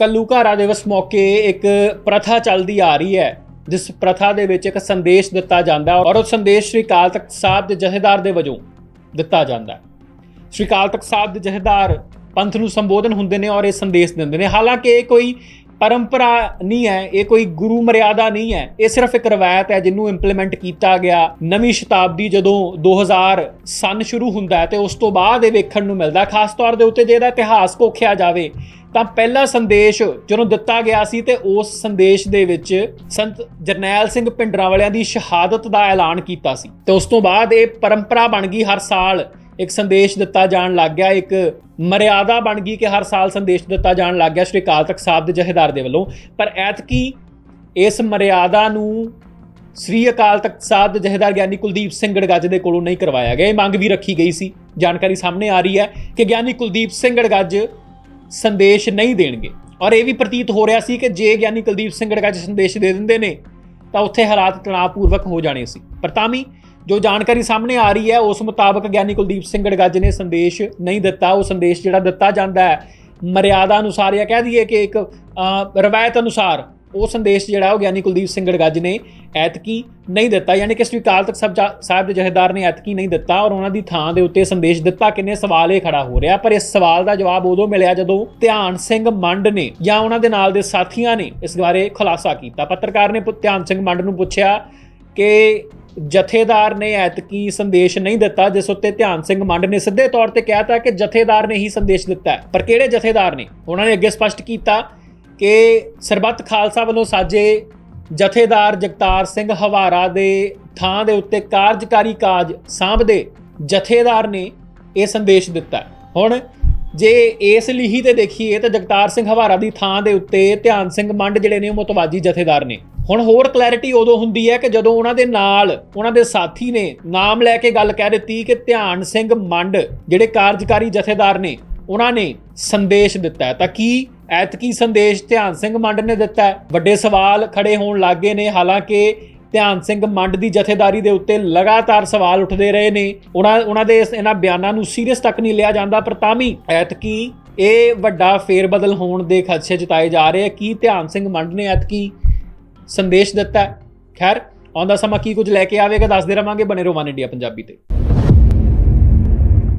ਕੱਲੂਘਾਰਾ ਦਿਵਸ ਮੌਕੇ ਇੱਕ ਪ੍ਰਥਾ ਚੱਲਦੀ ਆ ਰਹੀ ਹੈ, ਜਿਸ ਪ੍ਰਥਾ ਦੇ ਵਿੱਚ ਇੱਕ ਸੰਦੇਸ਼ ਦਿੱਤਾ ਜਾਂਦਾ ਔਰ ਉਹ ਸੰਦੇਸ਼ ਸ੍ਰੀ ਕਾਲ ਤਖਤ ਸਾਹਿਬ ਦੇ ਜਥੇਦਾਰ ਦੇ ਵਜੋਂ ਦਿੱਤਾ ਜਾਂਦਾ ਸ੍ਰੀ ਕਾਲ ਤਖਤ ਸਾਹਿਬ ਦੇ ਜਥੇਦਾਰ ਪੰਥ ਨੂੰ ਸੰਬੋਧਨ ਹੁੰਦੇ ਨੇ ਔਰ ਇਹ ਸੰਦੇਸ਼ ਦਿੰਦੇ ਨੇ। ਹਾਲਾਂਕਿ ਇਹ ਕੋਈ ਪਰੰਪਰਾ ਨਹੀਂ ਹੈ, ਇਹ ਕੋਈ ਗੁਰੂ ਮਰਿਆਦਾ ਨਹੀਂ ਹੈ, ਇਹ ਸਿਰਫ ਇੱਕ ਰਵਾਇਤ ਹੈ ਜਿਹਨੂੰ ਇੰਪਲੀਮੈਂਟ ਕੀਤਾ ਗਿਆ ਨਵੀਂ ਸ਼ਤਾਬਦੀ ਜਦੋਂ 2000 ਸਨ ਸ਼ੁਰੂ ਹੁੰਦਾ ਹੈ ਤੇ ਉਸ ਤੋਂ ਬਾਅਦ ਇਹ ਵੇਖਣ ਨੂੰ ਮਿਲਦਾ ਖਾਸ ਤੌਰ ਦੇ ਉੱਤੇ ਜੇ ਇਹਦਾ ਇਤਿਹਾਸ ਕੋਖਿਆ ਜਾਵੇ ਤਾਂ ਪਹਿਲਾ ਸੰਦੇਸ਼ ਜਦੋਂ ਦਿੱਤਾ ਗਿਆ ਸੀ ਤੇ ਉਸ ਸੰਦੇਸ਼ ਦੇ ਵਿੱਚ ਸੰਤ ਜਰਨੈਲ ਸਿੰਘ ਪਿੰਡਰਾਂ ਵਾਲਿਆਂ ਦੀ ਸ਼ਹਾਦਤ ਦਾ ਐਲਾਨ ਕੀਤਾ ਸੀ। ਤੇ ਉਸ ਤੋਂ ਬਾਅਦ ਇਹ ਪਰੰਪਰਾ ਬਣ ਗਈ, ਹਰ ਸਾਲ ਇੱਕ ਸੰਦੇਸ਼ ਦਿੱਤਾ ਜਾਣ ਲੱਗ ਗਿਆ, ਇੱਕ ਮਰਿਆਦਾ ਬਣ ਗਈ ਕਿ ਹਰ ਸਾਲ ਸੰਦੇਸ਼ ਦਿੱਤਾ ਜਾਣ ਲੱਗ ਗਿਆ ਸ਼੍ਰੀ ਅਕਾਲ ਤਖਤ ਸਾਹਿਬ ਦੇ ਜਥੇਦਾਰ ਦੇ ਵੱਲੋਂ। ਪਰ ਐਤਕੀ ਇਸ ਮਰਿਆਦਾ ਨੂੰ ਸ੍ਰੀ ਅਕਾਲ ਤਖਤ ਸਾਹਿਬ ਦੇ ਜਥੇਦਾਰ ਗਿਆਨੀ ਕੁਲਦੀਪ ਸਿੰਘ ਗੜਗੱਜ ਦੇ ਕੋਲੋਂ ਨਹੀਂ ਕਰਵਾਇਆ ਗਿਆ। ਇਹ ਮੰਗ ਵੀ ਰੱਖੀ ਗਈ ਸੀ। ਜਾਣਕਾਰੀ ਸਾਹਮਣੇ ਆ ਰਹੀ ਹੈ ਕਿ ਗਿਆਨੀ ਕੁਲਦੀਪ ਸਿੰਘ ਗੜਗੱਜ ਸੰਦੇਸ਼ ਨਹੀਂ ਦੇਣਗੇ। ਔਰ ਇਹ ਵੀ ਪ੍ਰਤੀਤ ਹੋ ਰਿਹਾ ਸੀ ਕਿ ਜੇ ਗਿਆਨੀ ਕੁਲਦੀਪ ਸਿੰਘ ਗੜਗੱਜ ਸੰਦੇਸ਼ ਦੇ ਦਿੰਦੇ ਨੇ, ਤਾਂ ਉੱਥੇ ਹਾਲਾਤ ਤਣਾਅਪੂਰਵਕ ਹੋ ਜਾਣੇ ਸੀ। ਪਰ ਤਾਂ ਵੀ ਜੋ ਜਾਣਕਾਰੀ ਸਾਹਮਣੇ ਆ ਰਹੀ ਹੈ, ਉਸ ਮੁਤਾਬਕ ਗਿਆਨੀ ਕੁਲਦੀਪ ਸਿੰਘ ਗੜਗੱਜ ਨੇ ਸੰਦੇਸ਼ ਨਹੀਂ ਦਿੱਤਾ, ਉਹ ਸੰਦੇਸ਼ ਜਿਹੜਾ ਦਿੱਤਾ ਜਾਂਦਾ ਹੈ, ਮਰਿਆਦਾ ਅਨੁਸਾਰ ਜਾਂ ਕਹਿ ਦਈਏ ਕਿ ਇੱਕ ਰਵਾਇਤ ਅਨੁਸਾਰ ਉਹ ਸੰਦੇਸ਼ ਜਿਹੜਾ ਉਹ ਗਿਆਨੀ ਕੁਲਦੀਪ ਸਿੰਘ ਗੜਗੱਜ ਨੇ ਐਤਕੀ ਨਹੀਂ ਦਿੱਤਾ, ਯਾਨੀ ਕਿ ਸ੍ਰੀ ਅਕਾਲ ਤਖਤ ਸਾਹਿਬ ਸਾਹਿਬ ਦੇ ਜਥੇਦਾਰ ਨੇ ਐਤਕੀ ਨਹੀਂ ਦਿੱਤਾ ਔਰ ਉਹਨਾਂ ਦੀ ਥਾਂ ਦੇ ਉੱਤੇ ਸੰਦੇਸ਼ ਦਿੱਤਾ ਕਿੰਨੇ ਸਵਾਲ ਇਹ ਖੜਾ ਹੋ ਰਿਹਾ। ਪਰ ਇਸ ਸਵਾਲ ਦਾ ਜਵਾਬ ਉਦੋਂ ਮਿਲਿਆ ਜਦੋਂ ਧਿਆਨ ਸਿੰਘ ਮੰਡ ਨੇ ਜਾਂ ਉਹਨਾਂ ਦੇ ਨਾਲ ਦੇ ਸਾਥੀਆਂ ਨੇ ਇਸ ਬਾਰੇ ਖੁਲਾਸਾ ਕੀਤਾ। ਪੱਤਰਕਾਰ ਨੇ ਪੁ- ਧਿਆਨ ਸਿੰਘ ਮੰਡ ਨੂੰ ਪੁੱਛਿਆ ਕਿ ਜਥੇਦਾਰ ਨੇ ਐਤਕੀ ਸੰਦੇਸ਼ ਨਹੀਂ ਦਿੱਤਾ, ਜਿਸ ਉੱਤੇ ਧਿਆਨ ਸਿੰਘ ਮੰਡ ਨੇ ਸਿੱਧੇ ਤੌਰ ਤੇ ਕਹਿਤਾ ਕਿ ਜਥੇਦਾਰ ਨੇ ਹੀ ਸੰਦੇਸ਼ ਦਿੱਤਾ ਪਰ ਕਿਹੜੇ ਜਥੇਦਾਰ ਨੇ? ਉਹਨਾਂ ਨੇ ਅੱਗੇ ਸਪਸ਼ਟ ਕੀਤਾ ਕਿ ਸਰਬੱਤ ਖਾਲਸਾ ਵੱਲੋਂ ਸਾਜੇ ਜਥੇਦਾਰ ਜਗਤਾਰ ਸਿੰਘ ਹਵਾਰਾ ਦੇ ਥਾਂ ਦੇ ਉੱਤੇ ਕਾਰਜਕਾਰੀ ਕਾਜ ਸਾਂਭਦੇ ਜਥੇਦਾਰ ਨੇ ਇਹ ਸੰਦੇਸ਼ ਦਿੱਤਾ ਹੁਣ ਜੇ ਇਸ ਲਿਖੀ ਤੇ ਦੇਖੀਏ ਤਾਂ ਜਗਤਾਰ ਸਿੰਘ ਹਵਾਰਾ ਦੀ ਥਾਂ ਦੇ ਉੱਤੇ ਧਿਆਨ ਸਿੰਘ ਮੰਡ ਜਿਹੜੇ ਨੇ ਉਹ ਮੁਤਵਾਜੀ ਜਥੇਦਾਰ ਨੇ। ਹੁਣ ਹੋਰ ਕਲੈਰਿਟੀ ਉਦੋਂ ਹੁੰਦੀ ਹੈ ਕਿ ਜਦੋਂ ਉਹਨਾਂ ਦੇ ਨਾਲ ਉਹਨਾਂ ਦੇ ਸਾਥੀ ਨੇ ਨਾਮ ਲੈ ਕੇ ਗੱਲ ਕਹਿ ਦਿੱਤੀ ਕਿ ਧਿਆਨ ਸਿੰਘ ਮੰਡ ਜਿਹੜੇ ਕਾਰਜਕਾਰੀ ਜਥੇਦਾਰ ਨੇ, ਉਹਨਾਂ ਨੇ ਸੰਦੇਸ਼ ਦਿੱਤਾ ਤਾਂ ਕੀ ਐਤਕੀ ਸੰਦੇਸ਼ ਧਿਆਨ ਸਿੰਘ ਮੰਡ ਨੇ ਦਿੱਤਾ ਹੈ? ਵੱਡੇ ਸਵਾਲ ਖੜੇ ਹੋਣ ਲੱਗੇ ਨੇ। ਹਾਲਾਂਕਿ ਧਿਆਨ ਸਿੰਘ ਮੰਡ ਦੀ ਜਥੇਦਾਰੀ ਦੇ ਉੱਤੇ ਲਗਾਤਾਰ ਸਵਾਲ ਉੱਠਦੇ ਰਹੇ ਨੇ। ਉਹਨਾਂ ਉਹਨਾਂ ਦੇ ਇਹਨਾਂ ਬਿਆਨਾਂ ਨੂੰ ਸੀਰੀਅਸ ਤੱਕ ਨਹੀਂ ਲਿਆ ਜਾਂਦਾ, ਪਰ ਤਾਂ ਵੀ ਐਤਕੀ ਇਹ ਵੱਡਾ ਫੇਰਬਦਲ ਹੋਣ ਦੇ ਖਦਸ਼ੇ ਜਤਾਏ ਜਾ ਰਹੇ ਕੀ ਧਿਆਨ ਸਿੰਘ ਮੰਡ ਨੇ ਐਤਕੀ ਸੰਦੇਸ਼ ਦਿੱਤਾ ਖੈਰ ਆਉਂਦਾ ਸਮਾਂ ਕੀ ਕੁਝ ਲੈ ਕੇ ਆਵੇਗਾ, ਦੱਸਦੇ ਰਵਾਂਗੇ ਬਣੇ ਰੋਮਾਨ ਇੰਡੀਆ ਪੰਜਾਬੀ ਤੇ।